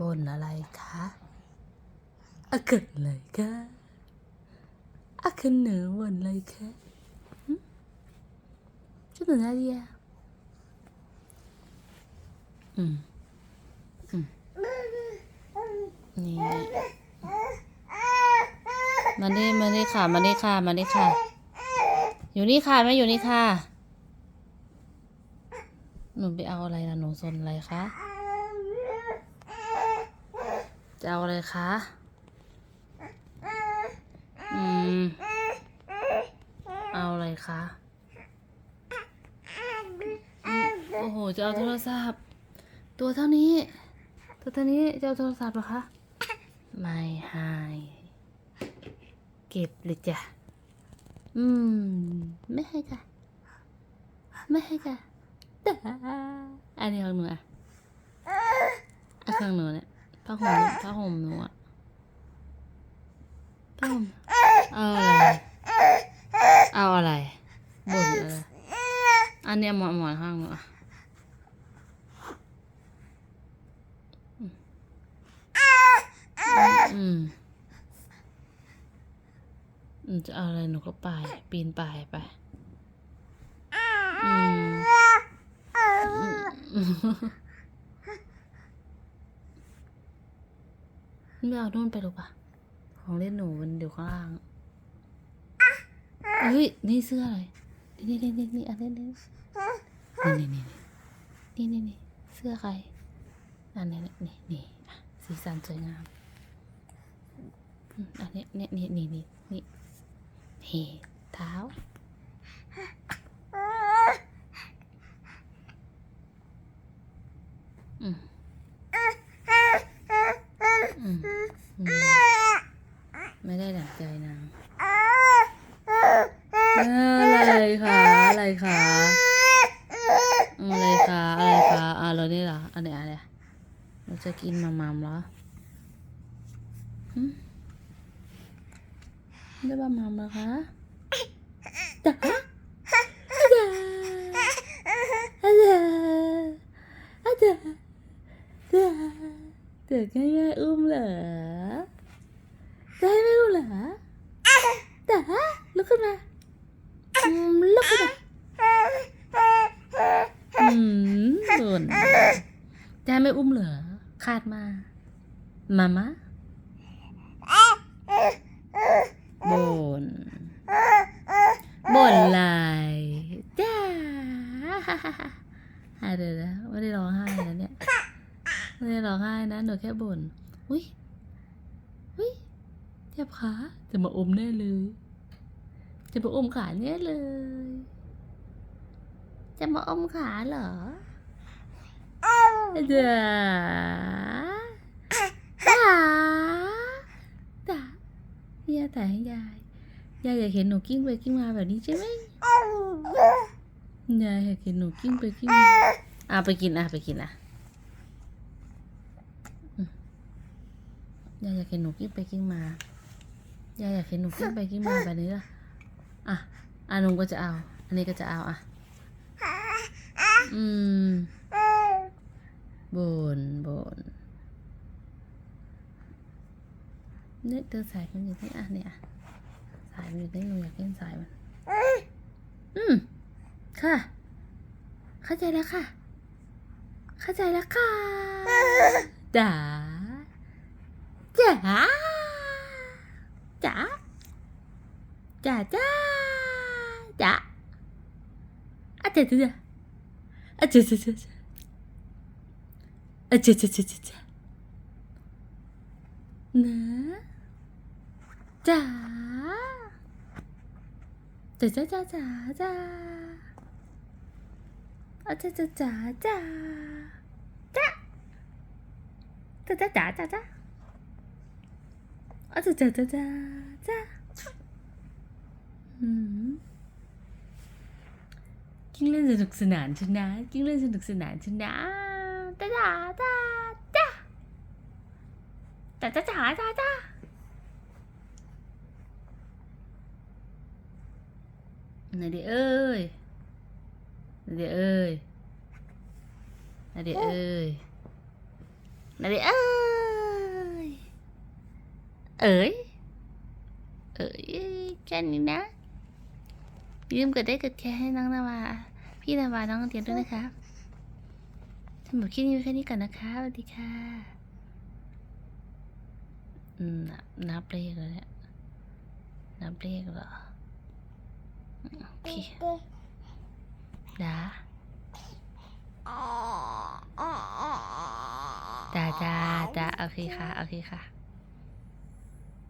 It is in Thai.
บนอะไรคะอาขึ้นเลยค่ะอาขึ้นเหนือบนอะไรค่ะชุดหนึ่งอะไรอะอืมอืมนี่มาดิมาดิค่ะ มาดิค่ะ มาดิค่ะ อยู่นี่ค่ะไม่อยู่นี่ค่ะ หนูไปเอาอะไรนะหนูสนอะไรคะ จะเอาอะไรคะ อืม เอาอะไรคะ โอ้โห จะเอาโทรศัพท์ ตัวเท่านี้ ตัวเท่านี้จะเอาโทรศัพท์เหรอคะ ไม่ให้เก็บเลยจ้ะ อืม ไม่ให้ค่ะไม่ให้ค่ะแต่อันนี้ของหนูอะอันของหนูเนี่ย ผ้าห่มผ้าห่มหนูอะผ้าห่มเอาอะไรเอาอะไรบ่นอะไรอันเนี้ยหมอนหมอนข้างหนูอะอืมอืมจะเอาอะไรหนูก็ไป ปีนไปไปอืมอืม ไม่เอาโน่นไปหรอกปะของเล่นหนูมันอยู่ข้างล่างเฮ้ยนี่เสื้ออะไรนี่นี่นี่นี่อันนี้นี่นี่นี่นี่นี่นี่เสื้อใครอันนี้นี่นี่อะสีสันสวยงามอืมอันนี้นี่นี่นี่นี่นี่นี่เท้า อืมอืมอืม ไม่ได้ดั่งใจนางอะไรคะอะไรคะอืมอะไรคะอะไรคะอะแล้วนี่เหรออันนี้อะไรเราจะกินมามามเหรอหึได้มามามเหรอคะจ๋าจ๋าอาจารย์อาจารย์จ๋าเด็กง่ายๆอุ้มเหรอได้ไหมอุ้มเหรอจ๋าลุก ขึ้นมาลุกขึ้นมาอืมบ่นได้ไหมอุ้มเหรอขาดมา มามาบ่นบ่นอะไรจ้าหายเดี๋ยวนะไม่ได้ร้องไห้นะเนี่ยไม่ได้ร้องไห้นะหนูแค่บ่นอุ้ยอุ้ยเจ็บขาจะมาอมแน่เลย จะมาอมขาแน่เลย จะมาอมขาเหรอเด้อจ๋าจ๋าย่าแต่ให้ยายยายอยากเห็นหนูกิ้งไปกิ้งมาแบบนี้ใช่ไหมยายอยากเห็นหนูกิ้งไปกิ้งมาอะไปกินอะไปกินอะอืมยายอยากเห็นหนูกิ้งไปกิ้งมายายอยากเห็นหนูกิ้งไปกิ้งมาแบบนี้ล่ะ อะอะหนุ่มก็จะเอา อันนี้ก็จะเอาอะ อืมบนบนเนี่ยเธอสายมันอยู่ที่อะเนี่ย สายมันอยู่ที่หนูอยากเล่นสายมัน อืม ค่ะ เข้าใจแล้วค่ะ เข้าใจแล้วค่ะจ๋าจ๋าจ๋าจ๋าจ๋า 아짜짜짜 아짜짜짜짜 아짜짜짜짜 나짜 짜자자자자 아짜짜짜짜 짜 짜자자자자 아짜자자자자 음 กิ้งเล่นสนุกสนานชนะ กิ้งเล่นสนุกสนานชนะจ้าจ้าจ้าจ้าจ้าจ้าจ้าจ้าจ้าไหนเดี๋ยวเอ้ยเดี๋ยวเอ้ยไหนเดี๋ยเอ้ยนาเดเอ้ย เอ๋ยเอ๋ยแค่นี้นะ ลืมกดได้กดแชร์ให้น้องนาวา พี่นาวาน้องเตียนด้วยนะคะสำหรับคลิปนี้ไว้แค่นี้ก่อนนะคะสวัสดีค่ะอืมนับนับเลขแล้วเนี่ยนับเลขเหรอโอเคดาดาดาดาโอเคค่ะ โอเคค่ะ